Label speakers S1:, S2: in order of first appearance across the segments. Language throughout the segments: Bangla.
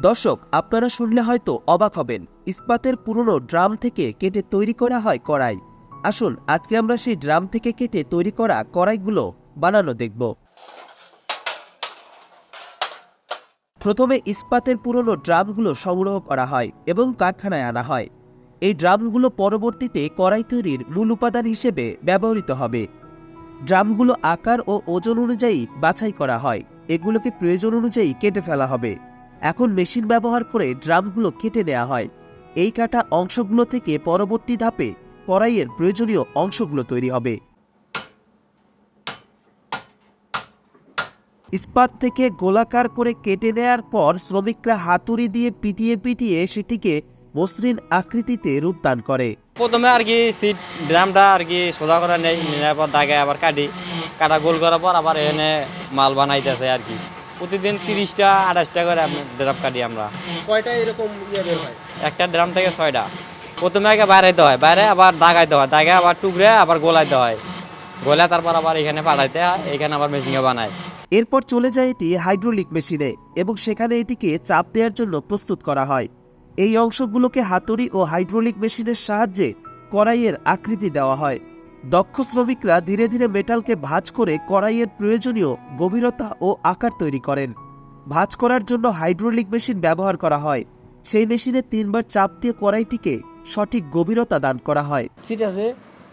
S1: দর্শক, আপনারা শুনলে হয়তো অবাক হবেন, ইস্পাতের পুরনো ড্রাম থেকে কেটে তৈরি করা হয় কড়াই। আসুন, আজকে আমরা সেই ড্রাম থেকে কেটে তৈরি করা কড়াইগুলো বানানো দেখব। প্রথমে ইস্পাতের পুরনো ড্রামগুলো সংগ্রহ করা হয় এবং কারখানায় আনা হয়। এই ড্রামগুলো পরবর্তীতে কড়াই তৈরির মূল উপাদান হিসেবে ব্যবহৃত হবে। ড্রামগুলো আকার ও ওজন অনুযায়ী বাছাই করা হয়। এগুলোকে প্রয়োজন অনুযায়ী কেটে ফেলা হবে। এখন মেশিন ব্যবহার করে ড্রামগুলো কেটে নেওয়া হয়। এই কাটা অংশগুলো থেকে পরবর্তী ধাপে কড়াইয়ের প্রয়োজনীয় অংশগুলো তৈরি হবে। ইস্পাত থেকে গোলাকার করে কেটে নেয়ার পর শ্রমিকরা হাতুড়ি দিয়ে পিটিয়ে পিটিয়ে সেটিকে মসৃণ আকৃতিতে রূপদান করে।
S2: প্রথমে আর কি সিট, ড্রামটা আর কি সোজা করে নেই নেওয়ার পর দাগে আবার কাটি। কাটা গোল করার পর আবার এখানে মাল বানাইতেছে আর কি। প্রতিদিন তিরিশটা আঠাশটা করে ড্রাম কাটি আমরা।
S3: কয়টা এরকম ইয়ে বের হয়?
S2: একটা ড্রাম থেকে ছয়টা। প্রথমে আগে বাইরাইতে হয় বাইরে আবার দাগাইতে হয়। দাগে আবার টুকরে আবার গোলাইতে হয়। গোলা তারপর আবার এখানে পাঠাইতে হয় এখানে আবার মেশিনে বানায়।
S1: এরপর চলে যায় এটি হাইড্রোলিক মেশিনে এবং সেখানে এটিকে চাপ দেওয়ার জন্য প্রস্তুত করা হয়। এই অংশগুলোকে হাতুড়ি ও হাইড্রোলিক মেশিনের সাহায্যে কড়াইয়ের আকৃতি দেওয়া হয়। দক্ষ শ্রমিকরা ধীরে ধীরে মেটালকে ভাঁজ করে কড়াইয়ের প্রয়োজনীয় গভীরতা ও আকার তৈরি করেন। ভাঁজ করার জন্য হাইড্রোলিক মেশিন ব্যবহার করা হয়। সেই মেশিনে তিনবার চাপ দিয়ে কড়াইটিকে সঠিক গভীরতা দান করা হয়।
S4: সিট আছে,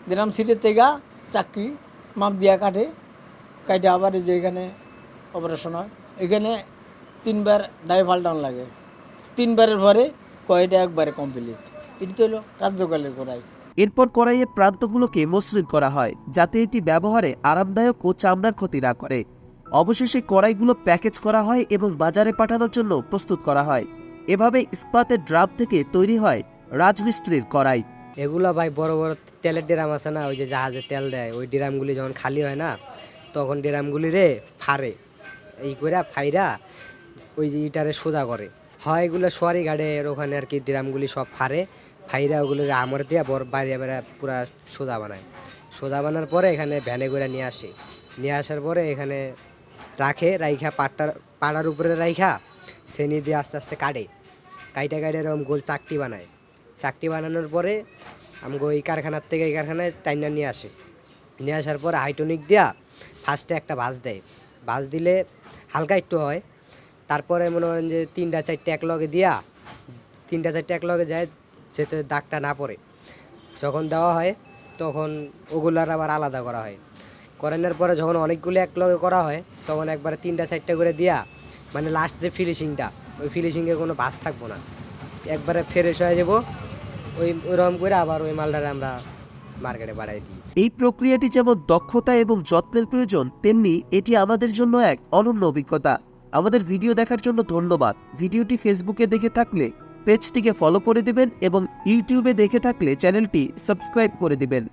S4: দিলাম সিটের থেকে চাকরি, মাপ দিয়া কাটে কাটে আবার যে এখানে অপারেশন হয়। এখানে তিনবার ডাই পাল্টানো লাগে। তিনবারের পরে কয়টা একবারে কমপ্লিট এটি তো হলো রাজ্যকালের করাই
S1: এরপর কড়াইয়ের প্রান্তগুলোকে মসৃণ করা হয়, যাতে এটি ব্যবহারে আরামদায়ক ও চামড়ার ক্ষতি না করে। অবশেষে কড়াইগুলো প্যাকেজ করা হয় এবং বাজারে পাঠানোর জন্য প্রস্তুত করা হয়। এভাবে ইস্পাতের ড্রাম থেকে তৈরি হয় রাজমিস্ত্রির কড়াই।
S5: এগুলো ভাই বড় বড় তেলের ড্রাম আছে না, ওই যে জাহাজে তেল দেয়, ওই ড্রামগুলি যখন খালি হয় না, তখন ড্রামগুলি রে ফারে এই করে ফাইরা ওই যে ইটারে সোজা করে। হয় এগুলো সোয়ারি গাড়ের ওখানে আর কি ড্রামগুলি সব ফারে ফাইরা ওগুলো আমর দিয়ে বড় বাইরে বেড়া পুরা সোজা বানায়। সোজা বানার পরে এখানে ভ্যানে করে নিয়ে আসে। নিয়ে আসার পরে এখানে রাখে, রাইখা পাটটার পাড়ার উপরে রাইখা শ্রেণি দিয়ে আস্তে আস্তে কাটে। কাইটা কাইটা এরকম গোল চাকটি বানায়। চাকটি বানানোর পরে আমাকে ওই কারখানার থেকে এই কারখানায় টাইনা নিয়ে আসে। নিয়ে আসার পরে হাইটনিক দেওয়া ফার্স্টে একটা ভাঁজ দেয়। ভাঁজ দিলে হালকা একটু হয়। তারপরে মনে করেন যে তিনটা চারটে এক লগে দিয়া, তিনটা চারটে এক লগে যায় যাতে দাগটা না পড়ে। যখন দেওয়া হয়, তখন ওগুলার আবার আলাদা করা হয়। করানোর পরে যখন অনেকগুলো এক লগে করা হয়, তখন একবারে তিনটা, চারটে করে দেওয়া মানে লাস্ট যে ফিনিশিংটা ওই ফিনিশিংয়ে কোনো বাস থাকব না। একবারে ফ্রেশ হয়ে যাব, ওই ওরকম করে আবার ওই মালটারে আমরা মার্কেটে বাড়াই দিই।
S1: এই প্রক্রিয়াটি যেমন দক্ষতা এবং যত্নের প্রয়োজন, তেমনি এটি আমাদের জন্য এক অনন্য অভিজ্ঞতা। আমাদের ভিডিও দেখার জন্য ধন্যবাদ। ভিডিওটি ফেসবুকে দেখে থাকলে পেজটিকে ফলো করে দিবেন এবং ইউটিউবে দেখে থাকলে চ্যানেলটি সাবস্ক্রাইব করে দিবেন।